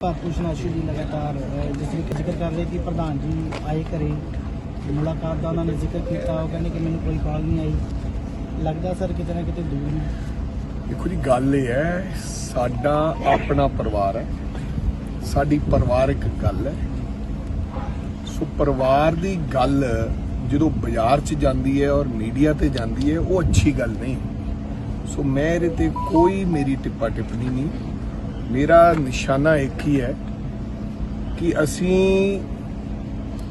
ਭਾਰਤ ਆਸ਼ੂ ਜੀ ਲਗਾਤਾਰ ਜਿਸ ਵਿੱਚ ਜ਼ਿਕਰ ਕਰ ਰਹੇ ਕਿ ਪ੍ਰਧਾਨ ਜੀ ਆਏ ਘਰੇ, ਮੁਲਾਕਾਤ ਦਾ ਉਹਨਾਂ ਨੇ ਜ਼ਿਕਰ ਕੀਤਾ। ਉਹ ਕਹਿੰਦੇ ਕਿ ਮੈਨੂੰ ਕੋਈ ਕਾਲ ਨਹੀਂ ਆਈ। ਲੱਗਦਾ ਸਰ ਕਿਤੇ ਨਾ ਕਿਤੇ ਦੂਰ ਨੇ। ਦੇਖੋ ਜੀ, ਗੱਲ ਇਹ ਹੈ, ਸਾਡਾ ਆਪਣਾ ਪਰਿਵਾਰ ਹੈ। ਸਾਡੀ ਪਰਿਵਾਰਕ ਗੱਲ ਹੈ। ਸੋ ਪਰਿਵਾਰ ਦੀ ਗੱਲ ਜਦੋਂ ਬਾਜ਼ਾਰ 'ਚ ਜਾਂਦੀ ਹੈ ਔਰ ਮੀਡੀਆ ਤੇ ਜਾਂਦੀ ਹੈ, ਉਹ ਅੱਛੀ ਗੱਲ ਨਹੀਂ। ਸੋ ਮੈਂ ਇਹਦੇ ਤੇ ਕੋਈ ਮੇਰੀ ਟਿੱਪਾ ਟਿੱਪਣੀ ਨਹੀਂ। ਮੇਰਾ ਨਿਸ਼ਾਨਾ ਇੱਕ ਹੀ ਹੈ ਕਿ ਅਸੀਂ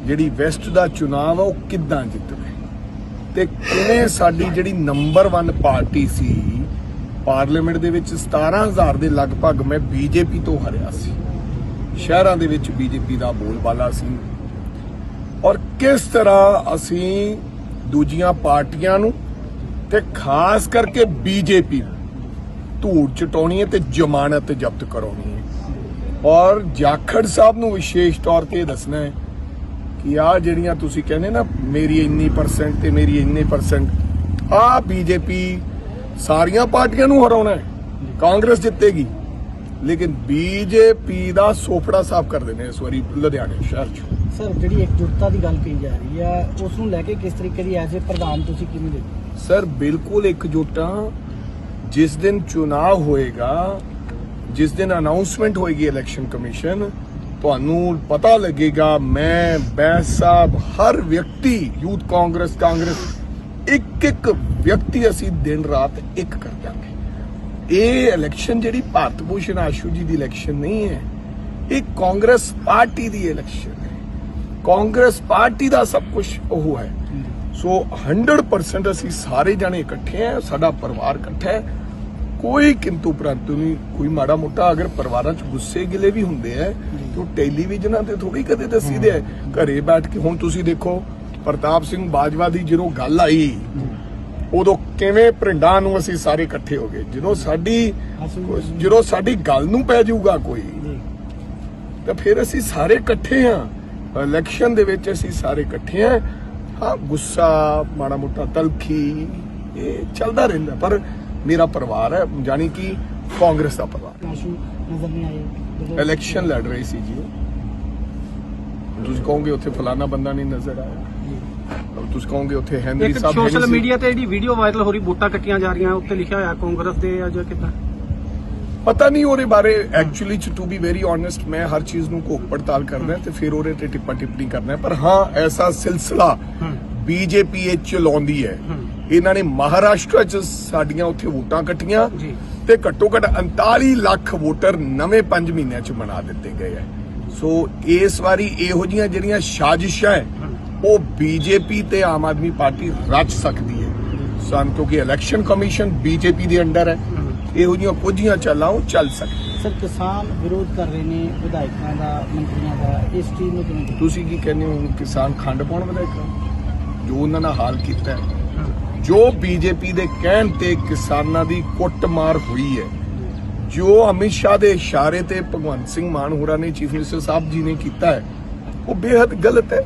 ਜਿਹੜੀ ਵੈਸਟ ਦਾ ਚੁਣਾਵ ਆ, ਉਹ ਕਿੱਦਾਂ ਜਿੱਤਣਾ ਤੇ ਕਿਵੇਂ ਸਾਡੀ ਜਿਹੜੀ ਨੰਬਰ 1 ਪਾਰਟੀ ਸੀ, ਪਾਰਲੀਮੈਂਟ ਦੇ ਵਿੱਚ 17000 ਦੇ ਲਗਭਗ ਮੈਂ ਬੀਜੇਪੀ ਤੋਂ ਹਰਿਆ ਸੀ। ਸ਼ਹਿਰਾਂ ਦੇ ਵਿੱਚ ਬੀਜੇਪੀ ਦਾ ਬੋਲਬਾਲਾ ਸੀ। ਔਰ ਕਿਸ ਤਰ੍ਹਾਂ ਅਸੀਂ ਦੂਜੀਆਂ ਪਾਰਟੀਆਂ ਨੂੰ ਤੇ ਖਾਸ ਕਰਕੇ ਬੀਜੇਪੀ ਨੂੰ ਧੂੜ ਚਟਾਉਣੀ ਹੈ ਤੇ ਜ਼ਮਾਨਤ ਜ਼ਬਤ ਕਰਾਉਣੀ ਹੈ। ਔਰ ਜਾਖੜ ਸਾਹਿਬ ਨੂੰ ਵਿਸ਼ੇਸ਼ ਤੌਰ ਤੇ ਦੱਸਣਾ ਹੈ ਕਿ ਆ ਜਿਹੜੀਆਂ ਤੁਸੀਂ ਕਹਿੰਦੇ ਨਾ ਮੇਰੀ ਇੰਨੀ ਪਰਸੈਂਟ ਤੇ ਮੇਰੀ ਇੰਨੇ ਪਰਸੈਂਟ ਆ ਬੀਜੇਪੀ ਸਾਰੀਆਂ ਪਾਰਟੀਆਂ ਨੂੰ ਹਰਾਉਣਾ ਹੈ ਕਾਂਗਰਸ ਜਿੱਤੇਗੀ। ਲੇਕਿਨ ਬੀਜੇਪੀ ਦਾ ਸੋਫੜਾ ਸਾਫ਼ ਕਰ ਦੇਣੇ ਇਸ ਵਾਰੀ ਲੁਧਿਆਣੇ ਸ਼ਹਿਰ 'ਚ। ਸਰ ਜਿਹੜੀ ਇਕਜੁੱਟਤਾ ਦੀ ਗੱਲ ਕਹੀ ਜਾ ਰਹੀ ਹੈ ਉਸ ਨੂੰ ਲੈ ਕੇ ਕਿਸ ਤਰੀਕੇ ਦੀ ਐਜ਼ ਪ੍ਰਧਾਨ ਤੁਸੀਂ ਕਿਵੇਂ ਦੇਖਦੇ? ਸਰ ਬਿਲਕੁਲ ਇਕਜੁੱਟਾਂ ਜਿਸ ਦਿਨ ਚੁਣਾਵ ਹੋਏਗਾ ਜਿਸ ਦਿਨ ਅਨਾਉਂਸਮੈਂਟ ਹੋਏਗੀ ਇਲੈਕਸ਼ਨ ਕਮਿਸ਼ਨ ਤੁਹਾਨੂੰ ਪਤਾ ਲੱਗੇਗਾ ਮੈਂ ਬੈਂਸ ਸਾਹਿਬ ਹਰ ਵਿਅਕਤੀ ਯੂਥ ਕਾਂਗਰਸ ਕਾਂਗਰਸ ਇੱਕ ਇੱਕ ਵਿਅਕਤੀ ਅਸੀਂ ਦਿਨ ਰਾਤ ਇੱਕ ਕਰ ਦਾਂਗੇ ਇਹ ਇਲੈਕਸ਼ਨ ਜਿਹੜੀ ਭਾਰਤ ਭੂਸ਼ਣ ਆਸ਼ੂ ਜੀ ਦੀ ਇਲੈਕਸ਼ਨ ਨਹੀਂ ਹੈ ਇਹ ਕਾਂਗਰਸ ਪਾਰਟੀ ਦੀ ਇਲੈਕਸ਼ਨ ਹੈ ਕਾਂਗਰਸ ਪਾਰਟੀ ਦਾ ਸਭ ਕੁਝ ਉਹ ਹੈ ਸੋ 100% ਅਸੀਂ ਸਾਰੇ ਜਣੇ ਇਕੱਠੇ ਆ ਸਾਡਾ ਪਰਿਵਾਰ ਇਕੱਠਾ ਹੈ। ਕੋਈ ਕਿੰਤੂ ਪ੍ਰੰਤੂ ਨਹੀਂ ਕੋਈ ਮਾੜਾ ਮੋਟਾ ਅਗਰ ਪਰਿਵਾਰਾਂ 'ਚ ਗੁੱਸੇ ਗਿਲੇ ਵੀ ਹੁੰਦੇ ਆ ਤੇ ਉਹ ਟੈਲੀਵਿਜ਼ਨਾਂ ਤੇ ਥੋੜੀ ਕਦੇ ਦੱਸੀਦੇ ਆ ਘਰੇ ਬੈਠ ਕੇ ਹੁਣ ਤੁਸੀਂ ਦੇਖੋ ਪ੍ਰਤਾਪ ਸਿੰਘ ਬਾਜਵਾ ਦੀ ਜਦੋਂ ਗੱਲ ਆਈ ਉਦੋਂ ਕਿਵੇਂ ਪਿੰਡਾਂ ਨੂੰ ਅਸੀਂ ਸਾਰੇ ਇਕੱਠੇ ਹੋ ਗਏ? ਜਦੋਂ ਸਾਡੀ ਜਦੋਂ ਸਾਡੀ ਗੱਲ ਨੂੰ ਪੈ ਜਾਊਗਾ ਕੋਈ ਤਾਂ ਫਿਰ ਅਸੀਂ ਸਾਰੇ ਇਕੱਠੇ ਆ। ਇਲੈਕਸ਼ਨ ਦੇ ਵਿੱਚ ਅਸੀਂ ਸਾਰੇ ਇਕੱਠੇ ਆ। ਹਾਂ ਗੁੱਸਾ ਮਾੜਾ ਮੋਟਾ ਤਲਖੀ ਇਹ ਚੱਲਦਾ ਰਹਿੰਦਾ ਪਰ ਮੇਰਾ ਪਰਿਵਾਰ ਹੈ ਜਾਨੀ ਕਿ ਕਾਂਗਰਸ ਦਾ ਪਰਿਵਾਰ ਆਸ਼ੂ ਨਜ਼ਰ ਨਹੀਂ ਆਏ ਜਦੋਂ- ਇਲੈਕਸ਼ਨ ਲੜ ਰਹੀ ਸੀ ਜੀ ਉਹ। ਤੁਸੀਂ ਕਹੋਗੇ ਉੱਥੇ ਫਲਾਣਾ ਬੰਦਾ ਨਹੀਂ ਨਜ਼ਰ ਆਇਆ। ਤੁਸੀਂ ਕਹੋਗੇ ਉੱਥੇ ਹੈਨਰੀ ਇੱਕ ਸਾਹਿਬ ਹੈ ਸੋਸ਼ਲ ਸੀ। ਮੀਡੀਆ ਤੇ ਜਿਹੜੀ ਵੀਡੀਓ ਵਾਇਰਲ ਹੋ ਰਹੀ ਵੋਟਾਂ ਕੱਟੀਆਂ ਜਾ ਰਹੀਆਂ ਉੱਤੇ ਲਿਖਿਆ ਹੋਇਆ ਕਾਂਗਰਸ ਦੇ ਜਾਂ ਜਾਂ ਕਿੱਦਾਂ ਪਤਾ ਨਹੀਂ ਉਹਦੇ ਬਾਰੇ ਐਕਚੁਅਲੀ ਚ ਟੂ ਬੀ ਵੈਰੀ ਓਨੈਸਟ ਮੈਂ ਹਰ ਚੀਜ਼ ਨੂੰ ਘੋਖ ਪੜਤਾਲ ਕਰਨਾ ਹੈ ਤੇ ਫਿਰ ਉਹਦੇ ਤੇ ਟਿੱਪਾ ਟਿੱਪਣੀ ਕਰਨਾ ਹੈ ਪਰ ਹਾਂ ਐਸਾ ਸਿਲਸਿਲਾ ਬੀਜੇਪੀ ਇਹ ਚਲਾਉਂਦੀ ਹੈ। ਇਹਨਾਂ ਨੇ ਮਹਾਰਾਸ਼ਟਰ ਚ ਸਾਡੀਆਂ ਉੱਥੇ ਵੋਟਾਂ ਕੱਟੀਆਂ ਤੇ ਘੱਟੋ ਘੱਟ 39 ਲੱਖ ਵੋਟਰ ਨਵੇਂ 5 ਮਹੀਨਿਆਂ ਚ ਬਣਾ ਦਿੱਤੇ ਗਏ ਹੈ। ਸੋ ਇਸ ਵਾਰੀ ਇਹੋ ਜੀਆਂ ਜਿਹੜੀਆਂ ਸਾਜ਼ਿਸ਼ਾਂ ਹੈ ਉਹ ਬੀਜੇਪੀ ਤੇ ਆਮ ਆਦਮੀ ਪਾਰਟੀ ਰਚ ਸਕਦੀ ਹੈ। ਸਨ ਕਿਉਂਕਿ ਇਲੈਕਸ਼ਨ ਕਮਿਸ਼ਨ ਬੀਜੇਪੀ ਦੇ ਅੰਡਰ ਹੈ। ਇਹੋ ਜੀਆਂ ਕੁਝੀਆਂ ਚਾਲਾਂ ਉਹ ਚੱਲ ਸਕਦੀਆਂ ਸਰ ਕਿਸਾਨ ਵਿਰੋਧ ਕਰ ਰਹੇ ਨੇ ਵਿਧਾਇਕਾਂ ਦਾ ਮੰਤਰੀਆਂ ਦਾ ਇਸ ਚੀਜ਼ ਨੂੰ ਕਿਵੇਂ? ਤੁਸੀਂ ਕੀ ਕਹਿੰਦੇ ਹੋ ਕਿਸਾਨ ਖੰਡ ਪਾਉਣ ਵਿਧਾਇਕਾਂ ਜੋ ਉਹਨਾਂ ਨਾਲ ਹਾਲ ਕੀਤਾ ਹੈ। ਜੋ ਬੀਜੇਪੀ ਦੇ ਕਹਿਣ ਤੇ ਕਿਸਾਨਾਂ ਦੀ ਕੁੱਟਮਾਰ ਹੋਈ ਹੈ ਜੋ ਅਮਿਤ ਸ਼ਾਹ ਦੇ ਇਸ਼ਾਰੇ ਤੇ ਭਗਵੰਤ ਸਿੰਘ ਮਾਨ ਹੋਰਾਂ ਨੇ ਚੀਫ ਮਿਨਿਸਟਰ ਸਾਹਿਬ ਜੀ ਨੇ ਕੀਤਾ ਹੈ ਉਹ ਬੇहद ਗਲਤ ਹੈ।